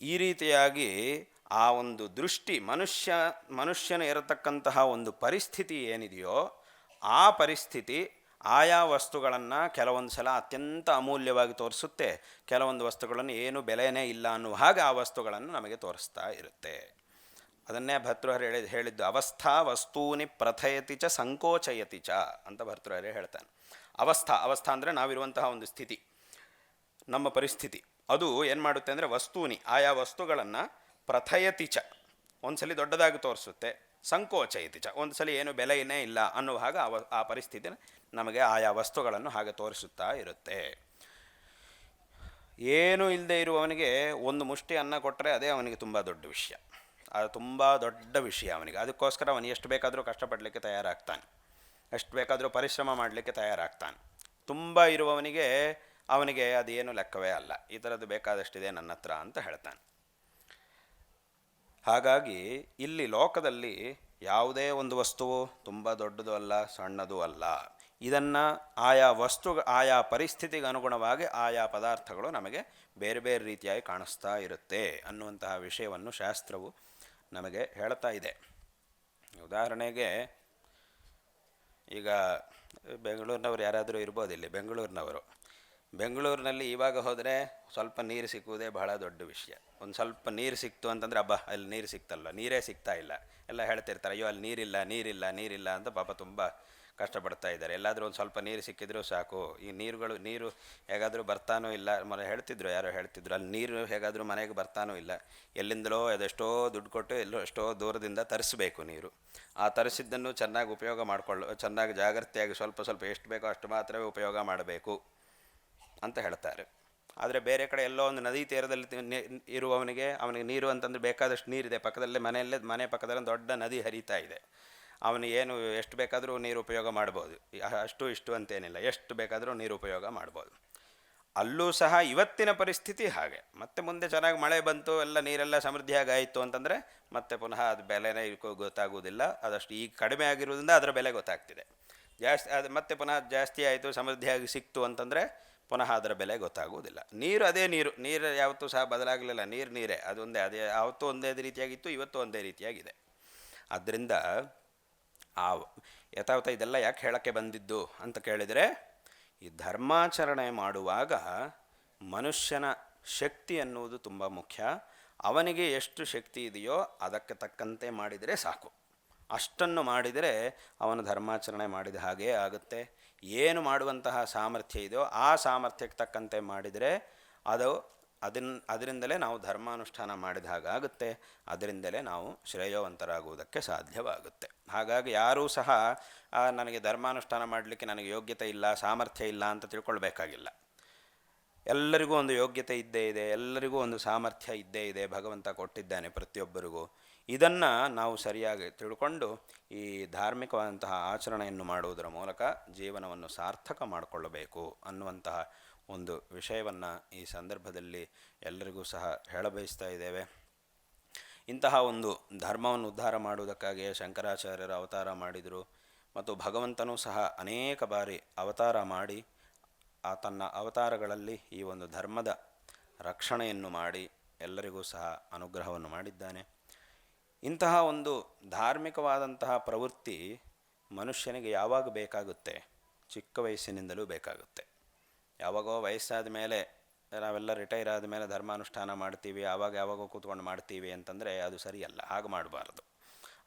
ಈ ರೀತಿಯಾಗಿ ಆ ಒಂದು ದೃಷ್ಟಿ ಮನುಷ್ಯ, ಮನುಷ್ಯನ ಇರತಕ್ಕಂತಹ ಒಂದು ಪರಿಸ್ಥಿತಿ ಏನಿದೆಯೋ ಆ ಪರಿಸ್ಥಿತಿ ಆಯಾ ವಸ್ತುಗಳನ್ನು ಕೆಲವೊಂದು ಸಲ ಅತ್ಯಂತ ಅಮೂಲ್ಯವಾಗಿ ತೋರಿಸುತ್ತೆ. ಕೆಲವೊಂದು ವಸ್ತುಗಳನ್ನು ಏನು ಬೆಲೆಯೇ ಇಲ್ಲ ಅನ್ನುವ ಹಾಗೆ ಆ ವಸ್ತುಗಳನ್ನು ನಮಗೆ ತೋರಿಸ್ತಾ ಇರುತ್ತೆ. ಅದನ್ನೇ ಭರ್ತೃಹರಿ ಹೇಳಿದ, ಹೇಳಿದ್ದು, ಅವಸ್ಥಾ ವಸ್ತೂನಿ ಪ್ರಥಯತಿ ಚ ಸಂಕೋಚಯತಿ ಚ ಅಂತ ಭರ್ತೃಹರಿ ಹೇಳ್ತಾನೆ. ಅವಸ್ಥಾ ಅವಸ್ಥಾ ಅಂದರೆ ನಾವಿರುವಂತಹ ಒಂದು ಸ್ಥಿತಿ, ನಮ್ಮ ಪರಿಸ್ಥಿತಿ. ಅದು ಏನು ಮಾಡುತ್ತೆ ಅಂದರೆ ವಸ್ತೂನಿ ಆಯಾ ವಸ್ತುಗಳನ್ನು ಪ್ರಥಯತಿ ಚ, ಒಂದ್ಸಲಿ ದೊಡ್ಡದಾಗಿ ತೋರಿಸುತ್ತೆ, ಸಂಕೋಚಯತಿ ಚ ಒಂದು ಸಲ ಏನು ಬೆಲೆಯೇ ಇಲ್ಲ ಅನ್ನುವ ಹಾಗೆ ಆ ಆ ಪರಿಸ್ಥಿತಿ ನಮಗೆ ಆಯಾ ವಸ್ತುಗಳನ್ನು ಹಾಗೆ ತೋರಿಸುತ್ತಾ ಇರುತ್ತೆ. ಏನು ಇಲ್ಲದೆ ಇರುವವನಿಗೆ ಒಂದು ಮುಷ್ಟಿ ಅನ್ನ ಕೊಟ್ಟರೆ ಅದೇ ಅವನಿಗೆ ತುಂಬ ದೊಡ್ಡ ವಿಷಯ. ಅದು ತುಂಬ ದೊಡ್ಡ ವಿಷಯ ಅವನಿಗೆ. ಅದಕ್ಕೋಸ್ಕರ ಅವನು ಎಷ್ಟು ಬೇಕಾದರೂ ಕಷ್ಟಪಡಲಿಕ್ಕೆ ತಯಾರಾಗ್ತಾನೆ. ಎಷ್ಟು ಬೇಕಾದರೂ ಪರಿಶ್ರಮ ಮಾಡಲಿಕ್ಕೆ ತಯಾರಾಗ್ತಾನೆ. ತುಂಬ ಇರುವವನಿಗೆ ಅವನಿಗೆ ಅದೇನು ಲೆಕ್ಕವೇ ಅಲ್ಲ. ಈ ಥರದ್ದು ಬೇಕಾದಷ್ಟಿದೆ ನನ್ನ ಹತ್ರ ಅಂತ ಹೇಳ್ತಾನೆ. ಹಾಗಾಗಿ ಇಲ್ಲಿ ಲೋಕದಲ್ಲಿ ಯಾವುದೇ ಒಂದು ವಸ್ತುವು ತುಂಬ ದೊಡ್ಡದು ಅಲ್ಲ, ಸಣ್ಣದು ಅಲ್ಲ. ಇದನ್ನು ಆಯಾ ವಸ್ತು, ಆಯಾ ಪರಿಸ್ಥಿತಿಗೆ ಅನುಗುಣವಾಗಿ ಆಯಾ ಪದಾರ್ಥಗಳು ನಮಗೆ ಬೇರೆ ಬೇರೆ ರೀತಿಯಾಗಿ ಕಾಣಿಸ್ತಾ ಇರುತ್ತೆ ಅನ್ನುವಂತಹ ವಿಷಯವನ್ನು ಶಾಸ್ತ್ರವು ನಮಗೆ ಹೇಳ್ತಾ ಇದೆ. ಉದಾಹರಣೆಗೆ ಈಗ ಬೆಂಗಳೂರಿನವ್ರು ಯಾರಾದರೂ ಇರ್ಬೋದು ಇಲ್ಲಿ, ಬೆಂಗಳೂರಿನವರು. ಬೆಂಗಳೂರಿನಲ್ಲಿ ಇವಾಗ ಹೋದರೆ ಸ್ವಲ್ಪ ನೀರು ಸಿಕ್ಕುವುದೇ ಬಹಳ ದೊಡ್ಡ ವಿಷಯ. ಒಂದು ಸ್ವಲ್ಪ ನೀರು ಸಿಕ್ತು ಅಂತಂದರೆ ಹಬ್ಬ ಅಲ್ಲಿ ನೀರು ಸಿಕ್ತಲ್ಲ, ನೀರೇ ಸಿಗ್ತಾ ಇಲ್ಲ. ಎಲ್ಲ ಹೇಳ್ತಿರ್ತಾರೆ, ಅಯ್ಯೋ, ಅಲ್ಲಿ ನೀರಿಲ್ಲ ನೀರಿಲ್ಲ ನೀರಿಲ್ಲ ಅಂತ ಪಾಪ ತುಂಬ ಕಷ್ಟಪಡ್ತಾ ಇದ್ದಾರೆ. ಎಲ್ಲಾದರೂ ಒಂದು ಸ್ವಲ್ಪ ನೀರು ಸಿಕ್ಕಿದ್ರೂ ಸಾಕು. ಈ ನೀರುಗಳು, ನೀರು ಹೇಗಾದರೂ ಬರ್ತಾನೂ ಇಲ್ಲ. ಮನೆ ಹೇಳ್ತಿದ್ರು, ಯಾರೋ ಹೇಳ್ತಿದ್ರು, ಅಲ್ಲಿ ನೀರು ಹೇಗಾದರೂ ಮನೆಗೆ ಬರ್ತಾನೂ ಇಲ್ಲ. ಎಲ್ಲಿಂದಲೋ ಅದೆಷ್ಟೋ ದುಡ್ಡು ಕೊಟ್ಟು, ಎಲ್ಲೋ ಎಷ್ಟೋ ದೂರದಿಂದ ತರಿಸ್ಬೇಕು ನೀರು. ಆ ತರಿಸಿದ್ದನ್ನು ಚೆನ್ನಾಗಿ ಉಪಯೋಗ ಮಾಡಿಕೊಳ್ಳ, ಚೆನ್ನಾಗಿ ಜಾಗ್ರತೆಯಾಗಿ ಸ್ವಲ್ಪ ಸ್ವಲ್ಪ ಎಷ್ಟು ಬೇಕೋ ಅಷ್ಟು ಮಾತ್ರವೇ ಉಪಯೋಗ ಮಾಡಬೇಕು. ಅಂತ ಹೇಳ್ತಾರೆ. ಆದರೆ ಬೇರೆ ಕಡೆ ಎಲ್ಲೋ ಒಂದು ನದಿ ತೀರದಲ್ಲಿ ಇರುವವನಿಗೆ ಅವನಿಗೆ ನೀರು ಅಂತಂದರೆ ಬೇಕಾದಷ್ಟು ನೀರಿದೆ. ಪಕ್ಕದಲ್ಲೇ ಮನೆಯಲ್ಲೇ, ಮನೆ ಪಕ್ಕದಲ್ಲಿ ದೊಡ್ಡ ನದಿ ಹರಿತಾ ಇದೆ. ಅವನು ಏನು, ಎಷ್ಟು ಬೇಕಾದರೂ ನೀರು ಉಪಯೋಗ ಮಾಡ್ಬೋದು. ಅಷ್ಟು ಇಷ್ಟು ಅಂತೇನಿಲ್ಲ. ಎಷ್ಟು ಬೇಕಾದರೂ ನೀರು ಉಪಯೋಗ ಮಾಡ್ಬೋದು. ಅಲ್ಲೂ ಸಹ ಇವತ್ತಿನ ಪರಿಸ್ಥಿತಿ ಹಾಗೆ. ಮತ್ತೆ ಮುಂದೆ ಚೆನ್ನಾಗಿ ಮಳೆ ಬಂತು, ಎಲ್ಲ ನೀರೆಲ್ಲ ಸಮೃದ್ಧಿಯಾಗಿ ಆಯಿತು ಅಂತಂದರೆ ಮತ್ತೆ ಪುನಃ ಅದು ಬೆಲೆನೇ ಗೊತ್ತಾಗುವುದಿಲ್ಲ. ಅದಷ್ಟು ಈಗ ಕಡಿಮೆ ಆಗಿರೋದ್ರಿಂದ ಅದರ ಬೆಲೆ ಗೊತ್ತಾಗ್ತಿದೆ. ಜಾಸ್ತಿ, ಅದು ಮತ್ತೆ ಪುನಃ ಜಾಸ್ತಿ ಆಯಿತು, ಸಮೃದ್ಧಿಯಾಗಿ ಸಿಕ್ತು ಅಂತಂದರೆ ಪುನಃ ಅದರ ಬೆಲೆ ಗೊತ್ತಾಗುವುದಿಲ್ಲ. ನೀರು ಅದೇ ನೀರು ನೀರು ಯಾವತ್ತೂ ಸಹ ಬದಲಾಗಲಿಲ್ಲ, ನೀರು ನೀರೇ ಅದೊಂದೇ ಅದೇ ಯಾವತ್ತೂ ಒಂದೇ ರೀತಿಯಾಗಿತ್ತು, ಇವತ್ತು ಒಂದೇ ರೀತಿಯಾಗಿದೆ. ಆದ್ದರಿಂದ ಆ ಯಥಾವತ ಇದೆಲ್ಲ ಯಾಕೆ ಹೇಳೋಕ್ಕೆ ಬಂದಿದ್ದು ಅಂತ ಕೇಳಿದರೆ, ಈ ಧರ್ಮಾಚರಣೆ ಮಾಡುವಾಗ ಮನುಷ್ಯನ ಶಕ್ತಿ ಅನ್ನುವುದು ತುಂಬ ಮುಖ್ಯ. ಅವನಿಗೆ ಎಷ್ಟು ಶಕ್ತಿ ಇದೆಯೋ ಅದಕ್ಕೆ ತಕ್ಕಂತೆ ಮಾಡಿದರೆ ಸಾಕು. ಅಷ್ಟನ್ನು ಮಾಡಿದರೆ ಅವನು ಧರ್ಮಾಚರಣೆ ಮಾಡಿದ ಹಾಗೇ ಆಗುತ್ತೆ. ಏನು ಮಾಡುವಂತಹ ಸಾಮರ್ಥ್ಯ ಇದೆಯೋ ಆ ಸಾಮರ್ಥ್ಯಕ್ಕೆ ತಕ್ಕಂತೆ ಮಾಡಿದರೆ ಅದು ಅದನ್ನ ಅದರಿಂದಲೇ ನಾವು ಧರ್ಮಾನುಷ್ಠಾನ ಮಾಡಿದ ಹಾಗಾಗುತ್ತೆ ಅದರಿಂದಲೇ ನಾವು ಶ್ರೇಯವಂತರಾಗುವುದಕ್ಕೆ ಸಾಧ್ಯವಾಗುತ್ತೆ. ಹಾಗಾಗಿ ಯಾರೂ ಸಹ ನನಗೆ ಧರ್ಮಾನುಷ್ಠಾನ ಮಾಡಲಿಕ್ಕೆ ನನಗೆ ಯೋಗ್ಯತೆ ಇಲ್ಲ, ಸಾಮರ್ಥ್ಯ ಇಲ್ಲ ಅಂತ ತಿಳ್ಕೊಳ್ಬೇಕಾಗಿಲ್ಲ. ಎಲ್ಲರಿಗೂ ಒಂದು ಯೋಗ್ಯತೆ ಇದ್ದೇ ಇದೆ, ಎಲ್ಲರಿಗೂ ಒಂದು ಸಾಮರ್ಥ್ಯ ಇದ್ದೇ ಇದೆ, ಭಗವಂತ ಕೊಟ್ಟಿದ್ದಾನೆ ಪ್ರತಿಯೊಬ್ಬರಿಗೂ. ಇದನ್ನು ನಾವು ಸರಿಯಾಗಿ ತಿಳ್ಕೊಂಡು ಈ ಧಾರ್ಮಿಕವಾದಂತಹ ಆಚರಣೆಯನ್ನು ಮಾಡುವುದರ ಮೂಲಕ ಜೀವನವನ್ನು ಸಾರ್ಥಕ ಮಾಡಿಕೊಳ್ಳಬೇಕು ಅನ್ನುವಂತಹ ಒಂದು ವಿಷಯವನ್ನು ಈ ಸಂದರ್ಭದಲ್ಲಿ ಎಲ್ಲರಿಗೂ ಸಹ ಹೇಳಬಯಸ್ತಾ ಇದ್ದೇವೆ. ಇಂತಹ ಒಂದು ಧರ್ಮವನ್ನು ಉದ್ಧಾರ ಮಾಡುವುದಕ್ಕಾಗಿಯೇ ಶಂಕರಾಚಾರ್ಯರು ಅವತಾರ ಮಾಡಿದರು ಮತ್ತು ಭಗವಂತನೂ ಸಹ ಅನೇಕ ಬಾರಿ ಅವತಾರ ಮಾಡಿ ಆ ತನ್ನ ಅವತಾರಗಳಲ್ಲಿ ಈ ಒಂದು ಧರ್ಮದ ರಕ್ಷಣೆಯನ್ನು ಮಾಡಿ ಎಲ್ಲರಿಗೂ ಸಹ ಅನುಗ್ರಹವನ್ನು ಮಾಡಿದ್ದಾನೆ. ಇಂತಹ ಒಂದು ಧಾರ್ಮಿಕವಾದಂತಹ ಪ್ರವೃತ್ತಿ ಮನುಷ್ಯನಿಗೆ ಯಾವಾಗ ಬೇಕಾಗುತ್ತೆ? ಚಿಕ್ಕ ವಯಸ್ಸಿನಿಂದಲೂ ಬೇಕಾಗುತ್ತೆ. ಯಾವಾಗೋ ವಯಸ್ಸಾದ ಮೇಲೆ, ನಾವೆಲ್ಲ ರಿಟೈರ್ ಆದ ಮೇಲೆ ಧರ್ಮಾನುಷ್ಠಾನ ಮಾಡ್ತೀವಿ, ಆವಾಗ ಯಾವಾಗೋ ಕೂತ್ಕೊಂಡು ಮಾಡ್ತೀವಿ ಅಂತಂದರೆ ಅದು ಸರಿಯಲ್ಲ, ಹಾಗೆ ಮಾಡಬಾರ್ದು.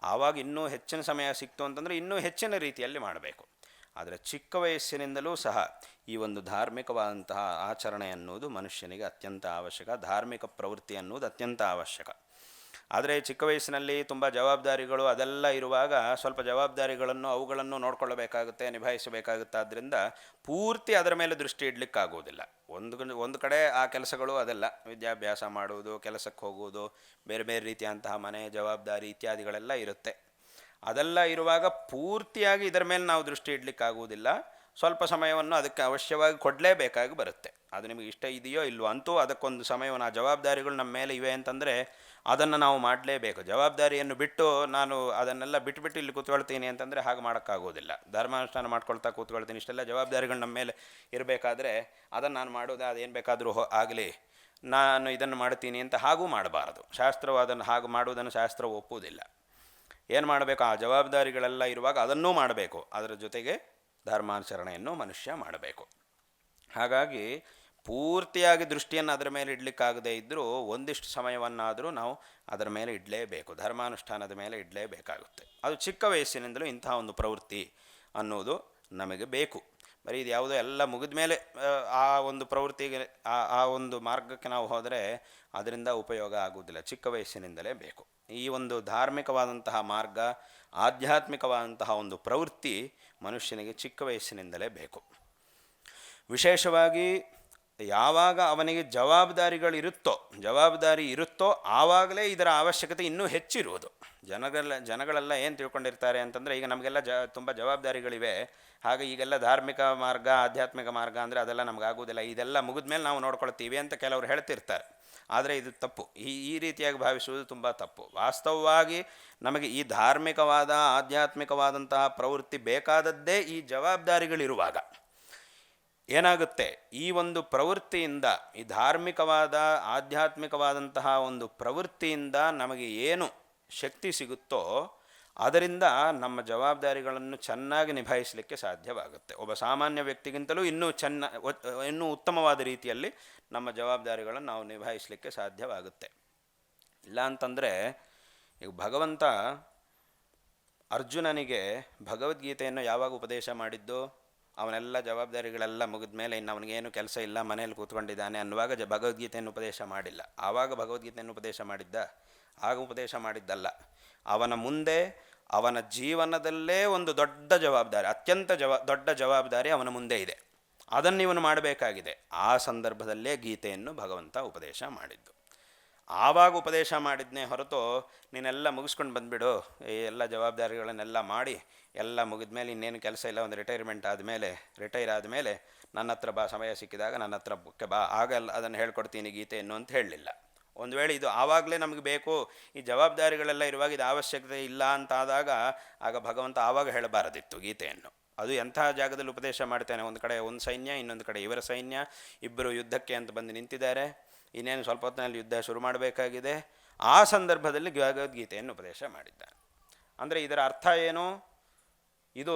ಆವಾಗ ಇನ್ನೂ ಹೆಚ್ಚಿನ ಸಮಯ ಸಿಕ್ತು ಅಂತಂದರೆ ಇನ್ನೂ ಹೆಚ್ಚಿನ ರೀತಿಯಲ್ಲಿ ಮಾಡಬೇಕು. ಆದರೆ ಚಿಕ್ಕ ವಯಸ್ಸಿನಿಂದಲೂ ಸಹ ಈ ಒಂದು ಧಾರ್ಮಿಕವಾದಂತಹ ಆಚರಣೆ ಅನ್ನೋದು ಮನುಷ್ಯನಿಗೆ ಅತ್ಯಂತ ಅವಶ್ಯಕ. ಧಾರ್ಮಿಕ ಪ್ರವೃತ್ತಿ ಅನ್ನೋದು ಅತ್ಯಂತ ಅವಶ್ಯಕ. ಆದರೆ ಚಿಕ್ಕ ವಯಸ್ಸಿನಲ್ಲಿ ತುಂಬ ಜವಾಬ್ದಾರಿಗಳು ಅದೆಲ್ಲ ಇರುವಾಗ ಸ್ವಲ್ಪ ಜವಾಬ್ದಾರಿಗಳನ್ನು ಅವುಗಳನ್ನು ನೋಡ್ಕೊಳ್ಳಬೇಕಾಗುತ್ತೆ ನಿಭಾಯಿಸಬೇಕಾಗುತ್ತೆ ಆದ್ದರಿಂದ ಪೂರ್ತಿ ಅದರ ಮೇಲೆ ದೃಷ್ಟಿ ಇಡಲಿಕ್ಕಾಗುವುದಿಲ್ಲ. ಒಂದು ಒಂದು ಕಡೆ ಆ ಕೆಲಸಗಳು ಅದೆಲ್ಲ ವಿದ್ಯಾಭ್ಯಾಸ ಮಾಡುವುದು, ಕೆಲಸಕ್ಕೆ ಹೋಗುವುದು, ಬೇರೆ ಬೇರೆ ರೀತಿಯಂತಹ ಮನೆ ಜವಾಬ್ದಾರಿ ಇತ್ಯಾದಿಗಳೆಲ್ಲ ಇರುತ್ತೆ. ಅದೆಲ್ಲ ಇರುವಾಗ ಪೂರ್ತಿಯಾಗಿ ಇದರ ಮೇಲೆ ನಾವು ದೃಷ್ಟಿ ಇಡಲಿಕ್ಕಾಗುವುದಿಲ್ಲ. ಸ್ವಲ್ಪ ಸಮಯವನ್ನು ಅದಕ್ಕೆ ಅವಶ್ಯವಾಗಿ ಕೊಡಲೇಬೇಕಾಗಿ ಬರುತ್ತೆ. ಅದು ನಿಮಗೆ ಇಷ್ಟ ಇದೆಯೋ ಇಲ್ವೋ ಅಂತೂ ಅದಕ್ಕೊಂದು ಸಮಯವನ್ನು, ಆ ಜವಾಬ್ದಾರಿಗಳು ನಮ್ಮ ಮೇಲೆ ಇವೆ ಅಂತಂದರೆ ಅದನ್ನು ನಾವು ಮಾಡಲೇಬೇಕು. ಜವಾಬ್ದಾರಿಯನ್ನು ಬಿಟ್ಟು ನಾನು ಅದನ್ನೆಲ್ಲ ಬಿಟ್ಬಿಟ್ಟು ಇಲ್ಲಿ ಕೂತ್ಕೊಳ್ತೀನಿ ಅಂತಂದರೆ ಹಾಗೆ ಮಾಡೋಕ್ಕಾಗೋದಿಲ್ಲ ಧರ್ಮಾನುಷ್ಠಾನ ಮಾಡ್ಕೊಳ್ತಾ ಕೂತ್ಕೊಳ್ತೀನಿ, ಇಷ್ಟೆಲ್ಲ ಜವಾಬ್ದಾರಿಗಳು ನಮ್ಮ ಮೇಲೆ ಇರಬೇಕಾದ್ರೆ ಅದನ್ನು ನಾನು ಮಾಡೋದು, ಅದೇನು ಬೇಕಾದರೂ ಆಗಲಿ, ನಾನು ಇದನ್ನು ಮಾಡ್ತೀನಿ ಅಂತ ಹಾಗೂ ಮಾಡಬಾರದು. ಶಾಸ್ತ್ರವು ಅದನ್ನು ಹಾಗೆ ಮಾಡುವುದನ್ನು ಶಾಸ್ತ್ರ ಒಪ್ಪುವುದಿಲ್ಲ. ಏನು ಮಾಡಬೇಕು? ಆ ಜವಾಬ್ದಾರಿಗಳೆಲ್ಲ ಇರುವಾಗ ಅದನ್ನೂ ಮಾಡಬೇಕು. ಅದರ ಜೊತೆಗೆ ಧರ್ಮಾಚರಣೆಯನ್ನು ಮನುಷ್ಯ ಮಾಡಬೇಕು. ಹಾಗಾಗಿ ಪೂರ್ತಿಯಾಗಿ ದೃಷ್ಟಿಯನ್ನು ಅದರ ಮೇಲೆ ಇಡಲಿಕ್ಕಾಗದೇ ಇದ್ದರೂ ಒಂದಿಷ್ಟು ಸಮಯವನ್ನಾದರೂ ನಾವು ಅದರ ಮೇಲೆ ಇಡಲೇಬೇಕು. ಧರ್ಮಾನುಷ್ಠಾನದ ಮೇಲೆ ಇಡಲೇಬೇಕಾಗುತ್ತೆ. ಅದು ಚಿಕ್ಕ ವಯಸ್ಸಿನಿಂದಲೂ ಇಂತಹ ಒಂದು ಪ್ರವೃತ್ತಿ ಅನ್ನೋದು ನಮಗೆ ಬೇಕು. ಬರೀ ಇದು ಯಾವುದೋ ಎಲ್ಲ ಮುಗಿದ ಮೇಲೆ, ಆ ಒಂದು ಪ್ರವೃತ್ತಿಗೆ, ಆ ಆ ಒಂದು ಮಾರ್ಗಕ್ಕೆ ನಾವು ಹೋದರೆ ಅದರಿಂದ ಉಪಯೋಗ ಆಗುವುದಿಲ್ಲ. ಚಿಕ್ಕ ವಯಸ್ಸಿನಿಂದಲೇ ಬೇಕು. ಈ ಒಂದು ಧಾರ್ಮಿಕವಾದಂತಹ ಮಾರ್ಗ, ಆಧ್ಯಾತ್ಮಿಕವಾದಂತಹ ಒಂದು ಪ್ರವೃತ್ತಿ ಮನುಷ್ಯನಿಗೆ ಚಿಕ್ಕ ವಯಸ್ಸಿನಿಂದಲೇ ಬೇಕು. ವಿಶೇಷವಾಗಿ ಯಾವಾಗ ಅವನಿಗೆ ಜವಾಬ್ದಾರಿಗಳಿರುತ್ತೋ ಜವಾಬ್ದಾರಿ ಇರುತ್ತೋ ಆವಾಗಲೇ ಇದರ ಅವಶ್ಯಕತೆ ಇನ್ನೂ ಹೆಚ್ಚಿರುವುದು. ಜನಗಳೆಲ್ಲ ಜನಗಳೆಲ್ಲ ಏನು ತಿಳ್ಕೊಂಡಿರ್ತಾರೆ ಅಂತಂದರೆ ಈಗ ನಮಗೆಲ್ಲ ಜ, ತುಂಬ ಜವಾಬ್ದಾರಿಗಳಿವೆ. ಹಾಗೆ ಈಗೆಲ್ಲ ಧಾರ್ಮಿಕ ಮಾರ್ಗ, ಆಧ್ಯಾತ್ಮಿಕ ಮಾರ್ಗ ಅಂದರೆ ಅದೆಲ್ಲ ನಮಗಾಗುವುದಿಲ್ಲ ಇದೆಲ್ಲ ಮುಗಿದ ಮೇಲೆ ನಾವು ನೋಡ್ಕೊಳ್ತೀವಿ ಅಂತ ಕೆಲವರು ಹೇಳ್ತಿರ್ತಾರೆ. ಆದರೆ ಇದು ತಪ್ಪು. ಈ ಈ ರೀತಿಯಾಗಿ ಭಾವಿಸುವುದು ತುಂಬ ತಪ್ಪು. ವಾಸ್ತವವಾಗಿ ನಮಗೆ ಈ ಧಾರ್ಮಿಕವಾದ, ಆಧ್ಯಾತ್ಮಿಕವಾದಂತಹ ಪ್ರವೃತ್ತಿ ಬೇಕಾದದ್ದೇ ಈ ಜವಾಬ್ದಾರಿಗಳಿರುವಾಗ. ಏನಾಗುತ್ತೆ? ಈ ಒಂದು ಪ್ರವೃತ್ತಿಯಿಂದ, ಈ ಧಾರ್ಮಿಕವಾದ, ಆಧ್ಯಾತ್ಮಿಕವಾದಂತಹ ಒಂದು ಪ್ರವೃತ್ತಿಯಿಂದ ನಮಗೆ ಏನು ಶಕ್ತಿ ಸಿಗುತ್ತೋ, ಅದರಿಂದ ನಮ್ಮ ಜವಾಬ್ದಾರಿಗಳನ್ನು ಚೆನ್ನಾಗಿ ನಿಭಾಯಿಸಲಿಕ್ಕೆ ಸಾಧ್ಯವಾಗುತ್ತೆ. ಒಬ್ಬ ಸಾಮಾನ್ಯ ವ್ಯಕ್ತಿಗಿಂತಲೂ ಇನ್ನೂ ಚೆನ್ನ, ಇನ್ನೂ ಉತ್ತಮವಾದ ರೀತಿಯಲ್ಲಿ ನಮ್ಮ ಜವಾಬ್ದಾರಿಗಳನ್ನು ನಾವು ನಿಭಾಯಿಸಲಿಕ್ಕೆ ಸಾಧ್ಯವಾಗುತ್ತೆ. ಇಲ್ಲ ಅಂತಂದರೆ, ಈಗ ಭಗವಂತ ಅರ್ಜುನನಿಗೆ ಭಗವದ್ಗೀತೆಯನ್ನು ಯಾವಾಗ ಉಪದೇಶ ಮಾಡಿದ್ದು? ಅವನೆಲ್ಲ ಜವಾಬ್ದಾರಿಗಳೆಲ್ಲ ಮುಗಿದ ಮೇಲೆ ಇನ್ನು ಅವನಿಗೇನು ಕೆಲಸ ಇಲ್ಲ ಮನೆಯಲ್ಲಿ ಕೂತ್ಕೊಂಡಿದ್ದಾನೆ ಅನ್ನುವಾಗ ಜ ಭಗವದ್ಗೀತೆಯನ್ನು ಉಪದೇಶ ಮಾಡಿಲ್ಲ. ಆವಾಗ ಭಗವದ್ಗೀತೆಯನ್ನು ಉಪದೇಶ ಮಾಡಿದ್ದ? ಆಗ ಉಪದೇಶ ಮಾಡಿದ್ದಲ್ಲ. ಅವನ ಮುಂದೆ ಅವನ ಜೀವನದಲ್ಲೇ ಒಂದು ದೊಡ್ಡ ಜವಾಬ್ದಾರಿ, ಅತ್ಯಂತ ಜವಾ, ದೊಡ್ಡ ಜವಾಬ್ದಾರಿ ಅವನ ಮುಂದೆ ಇದೆ. ಅದನ್ನು ಇವನು ಮಾಡಬೇಕಾಗಿದೆ. ಆ ಸಂದರ್ಭದಲ್ಲೇ ಗೀತೆಯನ್ನು ಭಗವಂತ ಉಪದೇಶ ಮಾಡಿದ್ದು. ಆವಾಗ ಉಪದೇಶ ಮಾಡಿದ್ನೇ ಹೊರತು ನೀನೆಲ್ಲ ಮುಗಿಸ್ಕೊಂಡು ಬಂದುಬಿಡು. ಈ ಎಲ್ಲ ಜವಾಬ್ದಾರಿಗಳನ್ನೆಲ್ಲ ಮಾಡಿ, ಎಲ್ಲ ಮುಗಿದ ಮೇಲೆ ಇನ್ನೇನು ಕೆಲಸ ಇಲ್ಲ, ಒಂದು ರಿಟೈರ್ಮೆಂಟ್ ಆದಮೇಲೆ ರಿಟೈರ್ ಆದಮೇಲೆ ನನ್ನ ಹತ್ರ ಬಾ, ಸಮಯ ಸಿಕ್ಕಿದಾಗ ನನ್ನ ಹತ್ರ ಬಾ ಆಗಲ್ಲ ಅದನ್ನು ಹೇಳ್ಕೊಡ್ತೀನಿ ಗೀತೆಯನ್ನು ಅಂತ ಹೇಳಲಿಲ್ಲ. ಒಂದು ವೇಳೆ ಇದು ಆವಾಗಲೇ ನಮಗೆ ಬೇಕು, ಈ ಜವಾಬ್ದಾರಿಗಳೆಲ್ಲ ಇರುವಾಗ ಇದು ಅವಶ್ಯಕತೆ ಇಲ್ಲ ಅಂತಾದಾಗ, ಆಗ ಭಗವಂತ ಆವಾಗ ಹೇಳಬಾರದಿತ್ತು ಗೀತೆಯನ್ನು. ಅದು ಎಂಥ ಜಾಗದಲ್ಲಿ ಉಪದೇಶ ಮಾಡ್ತೇನೆ, ಒಂದು ಕಡೆ ಒಂದು ಸೈನ್ಯ, ಇನ್ನೊಂದು ಕಡೆ ಇವರ ಸೈನ್ಯ, ಇಬ್ಬರು ಯುದ್ಧಕ್ಕೆ ಅಂತ ಬಂದು ನಿಂತಿದ್ದಾರೆ. ಇನ್ನೇನು ಸ್ವಲ್ಪ ಹೊತ್ತಿನಲ್ಲಿ ಯುದ್ಧ ಶುರು ಮಾಡಬೇಕಾಗಿದೆ. ಆ ಸಂದರ್ಭದಲ್ಲಿ ಭಗವದ್ಗೀತೆಯನ್ನು ಉಪದೇಶ ಮಾಡಿದ್ದಾನೆ ಅಂದರೆ ಇದರ ಅರ್ಥ ಏನು? ಇದು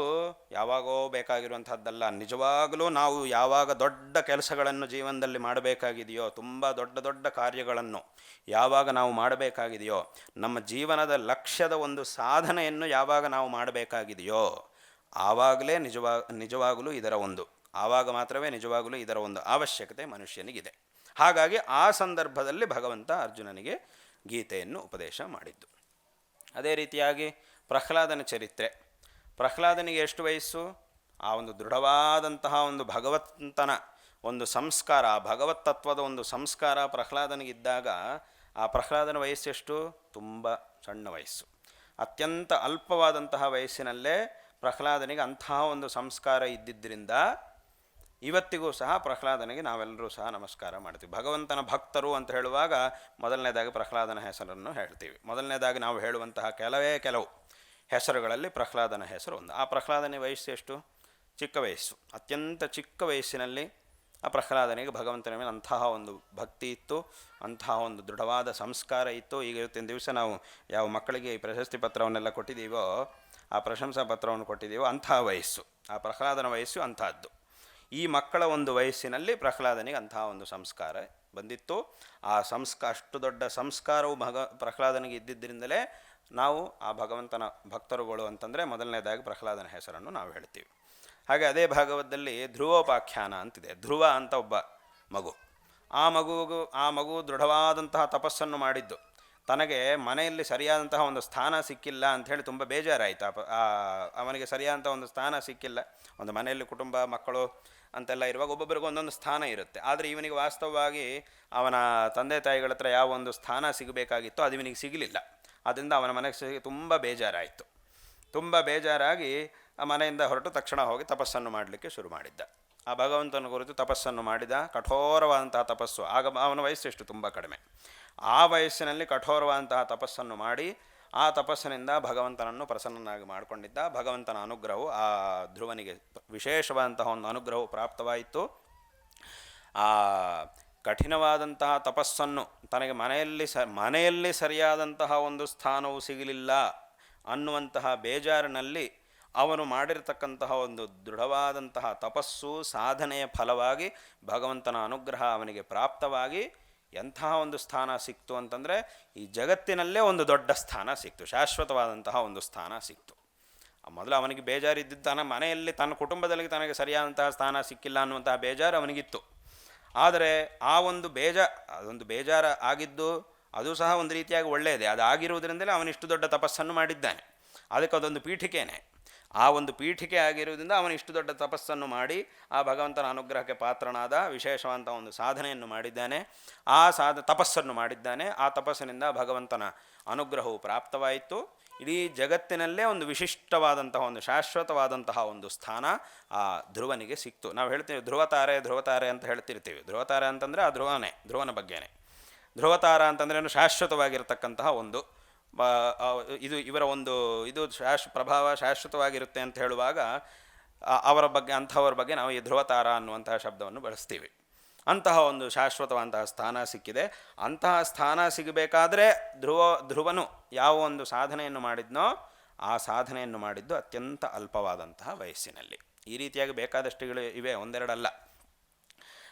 ಯಾವಾಗೋ ಬೇಕಾಗಿರುವಂಥದ್ದಲ್ಲ. ನಿಜವಾಗಲೂ ನಾವು ಯಾವಾಗ ದೊಡ್ಡ ಕೆಲಸಗಳನ್ನು ಜೀವನದಲ್ಲಿ ಮಾಡಬೇಕಾಗಿದೆಯೋ, ತುಂಬ ದೊಡ್ಡ ದೊಡ್ಡ ಕಾರ್ಯಗಳನ್ನು ಯಾವಾಗ ನಾವು ಮಾಡಬೇಕಾಗಿದೆಯೋ, ನಮ್ಮ ಜೀವನದ ಲಕ್ಷ್ಯದ ಒಂದು ಸಾಧನೆಯನ್ನು ಯಾವಾಗ ನಾವು ಮಾಡಬೇಕಾಗಿದೆಯೋ, ಆವಾಗಲೇ ನಿಜವಾ, ನಿಜವಾಗಲೂ ಇದರ ಒಂದು, ಆವಾಗ ಮಾತ್ರವೇ ನಿಜವಾಗಲೂ ಇದರ ಒಂದು ಅವಶ್ಯಕತೆ ಮನುಷ್ಯನಿಗಿದೆ. ಹಾಗಾಗಿ ಆ ಸಂದರ್ಭದಲ್ಲಿ ಭಗವಂತ ಅರ್ಜುನನಿಗೆ ಗೀತೆಯನ್ನು ಉಪದೇಶ ಮಾಡಿದ್ದು. ಅದೇ ರೀತಿಯಾಗಿ ಪ್ರಹ್ಲಾದನ ಚರಿತ್ರೆ. ಪ್ರಹ್ಲಾದನಿಗೆ ಎಷ್ಟು ವಯಸ್ಸು? ಆ ಒಂದು ದೃಢವಾದಂತಹ ಒಂದು ಭಗವಂತನ ಒಂದು ಸಂಸ್ಕಾರ, ಆ ಭಗವತ್ ತತ್ವದ ಒಂದು ಸಂಸ್ಕಾರ ಪ್ರಹ್ಲಾದನಿಗಿದ್ದಾಗ ಆ ಪ್ರಹ್ಲಾದನ ವಯಸ್ಸೆಷ್ಟು ತುಂಬ ಸಣ್ಣ ವಯಸ್ಸು. ಅತ್ಯಂತ ಅಲ್ಪವಾದಂತಹ ವಯಸ್ಸಿನಲ್ಲೇ ಪ್ರಹ್ಲಾದನಿಗೆ ಅಂತಹ ಒಂದು ಸಂಸ್ಕಾರ ಇದ್ದಿದ್ದರಿಂದ ಇವತ್ತಿಗೂ ಸಹ ಪ್ರಹ್ಲಾದನಿಗೆ ನಾವೆಲ್ಲರೂ ಸಹ ನಮಸ್ಕಾರ ಮಾಡ್ತೀವಿ. ಭಗವಂತನ ಭಕ್ತರು ಅಂತ ಹೇಳುವಾಗ ಮೊದಲನೇದಾಗಿ ಪ್ರಹ್ಲಾದನ ಹೆಸರನ್ನು ಹೇಳ್ತೀವಿ. ಮೊದಲನೇದಾಗಿ ನಾವು ಹೇಳುವಂತಹ ಕೆಲವೇ ಕೆಲವು ಹೆಸರುಗಳಲ್ಲಿ ಪ್ರಹ್ಲಾದನ ಹೆಸರು ಒಂದು. ಆ ಪ್ರಹ್ಲಾದನ ವಯಸ್ಸು ಎಷ್ಟು? ಚಿಕ್ಕ ವಯಸ್ಸು. ಅತ್ಯಂತ ಚಿಕ್ಕ ವಯಸ್ಸಿನಲ್ಲಿ ಆ ಪ್ರಹ್ಲಾದನಿಗೆ ಭಗವಂತನ ಮೇಲೆ ಅಂತಹ ಒಂದು ಭಕ್ತಿ ಇತ್ತು, ಅಂತಹ ಒಂದು ದೃಢವಾದ ಸಂಸ್ಕಾರ ಇತ್ತು. ಈಗ ಇವತ್ತಿನ ದಿವಸ ನಾವು ಯಾವ ಮಕ್ಕಳಿಗೆ ಈ ಪ್ರಶಸ್ತಿ ಪತ್ರವನ್ನೆಲ್ಲ ಕೊಟ್ಟಿದ್ದೀವೋ ಆ ಪ್ರಶಂಸಾ ಪತ್ರವನ್ನು ಕೊಟ್ಟಿದ್ದೀವೋ ಅಂತಹ ವಯಸ್ಸು. ಆ ಪ್ರಹ್ಲಾದನ ವಯಸ್ಸು ಅಂಥದ್ದು. ಈ ಮಕ್ಕಳ ಒಂದು ವಯಸ್ಸಿನಲ್ಲಿ ಪ್ರಹ್ಲಾದನಿಗೆ ಅಂತಹ ಒಂದು ಸಂಸ್ಕಾರ ಬಂದಿತ್ತು. ಆ ಸಂಸ್ಕಾರ ಅಷ್ಟು ದೊಡ್ಡ ಸಂಸ್ಕಾರವು ಭಗ, ಪ್ರಹ್ಲಾದನಿಗೆ ಇದ್ದಿದ್ದರಿಂದಲೇ ನಾವು ಆ ಭಗವಂತನ ಭಕ್ತರುಗಳು ಅಂತಂದರೆ ಮೊದಲನೇದಾಗಿ ಪ್ರಹ್ಲಾದನ ಹೆಸರನ್ನು ನಾವು ಹೇಳ್ತೀವಿ. ಹಾಗೆ ಅದೇ ಭಾಗವತದಲ್ಲಿ ಧ್ರುವೋಪಾಖ್ಯಾನ ಅಂತಿದೆ. ಧ್ರುವ ಅಂತ ಒಬ್ಬ ಮಗು. ಆ ಮಗುವಿಗೂ ಆ ಮಗು ದೃಢವಾದಂತಹ ತಪಸ್ಸನ್ನು ಮಾಡಿದ್ದು. ತನಗೆ ಮನೆಯಲ್ಲಿ ಸರಿಯಾದಂತಹ ಒಂದು ಸ್ಥಾನ ಸಿಕ್ಕಿಲ್ಲ ಅಂಥೇಳಿ ತುಂಬ ಬೇಜಾರಾಯಿತು. ಅವನಿಗೆ ಸರಿಯಾದಂಥ ಒಂದು ಸ್ಥಾನ ಸಿಕ್ಕಿಲ್ಲ. ಒಂದು ಮನೆಯಲ್ಲಿ ಕುಟುಂಬ, ಮಕ್ಕಳು ಅಂತೆಲ್ಲ ಇರುವಾಗ ಒಬ್ಬೊಬ್ಬರಿಗೂ ಒಂದೊಂದು ಸ್ಥಾನ ಇರುತ್ತೆ. ಆದರೆ ಇವನಿಗೆ ವಾಸ್ತವವಾಗಿ ಅವನ ತಂದೆ, ತಾಯಿಗಳ ಹತ್ರ ಯಾವ ಒಂದು ಸ್ಥಾನ ಸಿಗಬೇಕಾಗಿತ್ತು ಅದು ಇವನಿಗೆ ಸಿಗಲಿಲ್ಲ. ಅದರಿಂದ ಅವನ ಮನಸ್ಸಿಗೆ ತುಂಬ ಬೇಜಾರಾಯಿತು. ತುಂಬ ಬೇಜಾರಾಗಿ ಆ ಮನೆಯಿಂದ ಹೊರಟು ತಕ್ಷಣ ಹೋಗಿ ತಪಸ್ಸನ್ನು ಮಾಡಲಿಕ್ಕೆ ಶುರು ಮಾಡಿದ್ದ. ಆ ಭಗವಂತನ ಕುರಿತು ತಪಸ್ಸನ್ನು ಮಾಡಿದ, ಕಠೋರವಾದಂತಹ ತಪಸ್ಸು. ಆಗ ಅವನ ವಯಸ್ಸು ಎಷ್ಟು? ತುಂಬ ಕಡಿಮೆ. ಆ ವಯಸ್ಸಿನಲ್ಲಿ ಕಠೋರವಾದಂತಹ ತಪಸ್ಸನ್ನು ಮಾಡಿ ಆ ತಪಸ್ಸಿನಿಂದ ಭಗವಂತನನ್ನು ಪ್ರಸನ್ನನಾಗಿ ಮಾಡಿಕೊಂಡಿದ್ದ. ಭಗವಂತನ ಅನುಗ್ರಹವು ಆ ಧ್ರುವನಿಗೆ ವಿಶೇಷವಾದಂತಹ ಒಂದು ಅನುಗ್ರಹವು ಪ್ರಾಪ್ತವಾಯಿತು. ಆ ಕಠಿಣವಾದಂತಹ ತಪಸ್ಸನ್ನು ತನಗೆ ಮನೆಯಲ್ಲಿ ಸ, ಮನೆಯಲ್ಲಿ ಸರಿಯಾದಂತಹ ಒಂದು ಸ್ಥಾನವು ಸಿಗಲಿಲ್ಲ ಅನ್ನುವಂತಹ ಬೇಜಾರಿನಲ್ಲಿ ಅವನು ಮಾಡಿರತಕ್ಕಂತಹ ಒಂದು ದೃಢವಾದಂತಹ ತಪಸ್ಸು ಸಾಧನೆಯ ಫಲವಾಗಿ ಭಗವಂತನ ಅನುಗ್ರಹ ಅವನಿಗೆ ಪ್ರಾಪ್ತವಾಗಿ ಎಂತಹ ಒಂದು ಸ್ಥಾನ ಸಿಕ್ತು ಅಂತಂದರೆ ಈ ಜಗತ್ತಿನಲ್ಲೇ ಒಂದು ದೊಡ್ಡ ಸ್ಥಾನ ಸಿಕ್ತು, ಶಾಶ್ವತವಾದಂತಹ ಒಂದು ಸ್ಥಾನ ಸಿಕ್ತು. ಮೊದಲು ಅವನಿಗೆ ಬೇಜಾರಿದ್ದಿದ್ದು ತನ್ನ ಮನೆಯಲ್ಲಿ ತನ್ನ ಕುಟುಂಬದಲ್ಲಿ ತನಗೆ ಸರಿಯಾದಂತಹ ಸ್ಥಾನ ಸಿಕ್ಕಿಲ್ಲ ಅನ್ನುವಂತಹ ಬೇಜಾರು ಅವನಿಗಿತ್ತು. ಆದರೆ ಆ ಒಂದು ಬೇಜ, ಅದೊಂದು ಬೇಜಾರ ಆಗಿದ್ದು ಅದು ಸಹ ಒಂದು ರೀತಿಯಾಗಿ ಒಳ್ಳೆಯದೇ. ಅದು ಆಗಿರುವುದರಿಂದಲೇ ಅವನಿಷ್ಟು ದೊಡ್ಡ ತಪಸ್ಸನ್ನು ಮಾಡಿದ್ದಾನೆ. ಅದಕ್ಕೆ ಅದೊಂದು ಪೀಠಿಕೆನೇ. ಆ ಒಂದು ಪೀಠಿಕೆ ಆಗಿರುವುದರಿಂದ ಅವನು ಇಷ್ಟು ದೊಡ್ಡ ತಪಸ್ಸನ್ನು ಮಾಡಿ ಆ ಭಗವಂತನ ಅನುಗ್ರಹಕ್ಕೆ ಪಾತ್ರನಾದ ವಿಶೇಷವಂತ ಒಂದು ಸಾಧನೆಯನ್ನು ಮಾಡಿದ್ದಾನೆ. ಆ ಸಾಧ, ತಪಸ್ಸನ್ನು ಮಾಡಿದ್ದಾನೆ. ಆ ತಪಸ್ಸಿನಿಂದ ಭಗವಂತನ ಅನುಗ್ರಹವು ಪ್ರಾಪ್ತವಾಯಿತು. ಇಡೀ ಜಗತ್ತಿನಲ್ಲೇ ಒಂದು ವಿಶಿಷ್ಟವಾದಂತಹ ಒಂದು ಶಾಶ್ವತವಾದಂತಹ ಒಂದು ಸ್ಥಾನ ಆ ಧ್ರುವನಿಗೆ ಸಿಕ್ತು. ನಾವು ಹೇಳ್ತೀವಿ ಧ್ರುವತಾರೆ ಧ್ರುವತಾರೆ ಅಂತ ಹೇಳ್ತಿರ್ತೀವಿ. ಧ್ರುವತಾರೆ ಅಂತಂದರೆ ಆ ಧ್ರುವನೇ, ಧ್ರುವನ ಬಗ್ಗೆನೇ. ಧ್ರುವತಾರ ಅಂತಂದ್ರೆ ಶಾಶ್ವತವಾಗಿರ್ತಕ್ಕಂತಹ ಒಂದು ಇದು ಇವರ ಒಂದು, ಇದು ಶಾಶ್, ಪ್ರಭಾವ ಶಾಶ್ವತವಾಗಿರುತ್ತೆ ಅಂತ ಹೇಳುವಾಗ ಅವರ ಬಗ್ಗೆ, ಅಂಥವರ ಬಗ್ಗೆ ನಾವು ಈ ಧ್ರುವತಾರ ಅನ್ನುವಂತಹ ಶಬ್ದವನ್ನು ಬಳಸ್ತೀವಿ. ಅಂತಹ ಒಂದು ಶಾಶ್ವತವಂತಹ ಸ್ಥಾನ ಸಿಕ್ಕಿದೆ. ಅಂತಹ ಸ್ಥಾನ ಸಿಗಬೇಕಾದ್ರೆ ಧ್ರುವ, ಧ್ರುವನು ಯಾವ ಒಂದು ಸಾಧನೆಯನ್ನು ಮಾಡಿದ್ನೋ, ಆ ಸಾಧನೆಯನ್ನು ಮಾಡಿದ್ದು ಅತ್ಯಂತ ಅಲ್ಪವಾದಂತಹ ವಯಸ್ಸಿನಲ್ಲಿ. ಈ ರೀತಿಯಾಗಿ ಬೇಕಾದಷ್ಟುಗಳು ಇವೆ, ಒಂದೆರಡಲ್ಲ.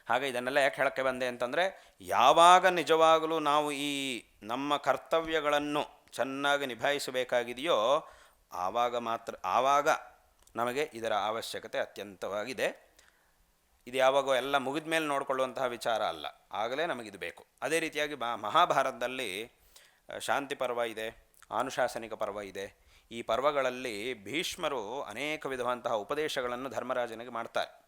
ಹಾಗೆ ಇದನ್ನೆಲ್ಲ ಯಾಕೆ ಹೇಳಕ್ಕೆ ಬಂದೆ ಅಂತಂದರೆ, ಯಾವಾಗ ನಿಜವಾಗಲೂ ನಾವು ಈ ನಮ್ಮ ಕರ್ತವ್ಯಗಳನ್ನು ಚೆನ್ನಾಗಿ ನಿಭಾಯಿಸಬೇಕಾಗಿದೆಯೋ ಆವಾಗ ಮಾತ್ರ, ಆವಾಗ ನಮಗೆ ಇದರ ಅವಶ್ಯಕತೆ ಅತ್ಯಂತವಾಗಿದೆ. ಇದು ಯಾವಾಗ ಎಲ್ಲ ಮುಗಿದ ಮೇಲೆ ನೋಡಿಕೊಳ್ಳುವಂತಹ ವಿಚಾರ ಅಲ್ಲ. ಆಗಲೇ ನಮಗಿದು ಬೇಕು. ಅದೇ ರೀತಿಯಾಗಿ ಮಹಾಭಾರತದಲ್ಲಿ ಶಾಂತಿ ಪರ್ವ ಇದೆ ಆನುಶಾಸನಿಕ ಪರ್ವ ಇದೆ. ಈ ಪರ್ವಗಳಲ್ಲಿ ಭೀಷ್ಮರು ಅನೇಕ ವಿಧವಂತಹ ಉಪದೇಶಗಳನ್ನು ಧರ್ಮರಾಜನಿಗೆ ಮಾಡ್ತಾರೆ.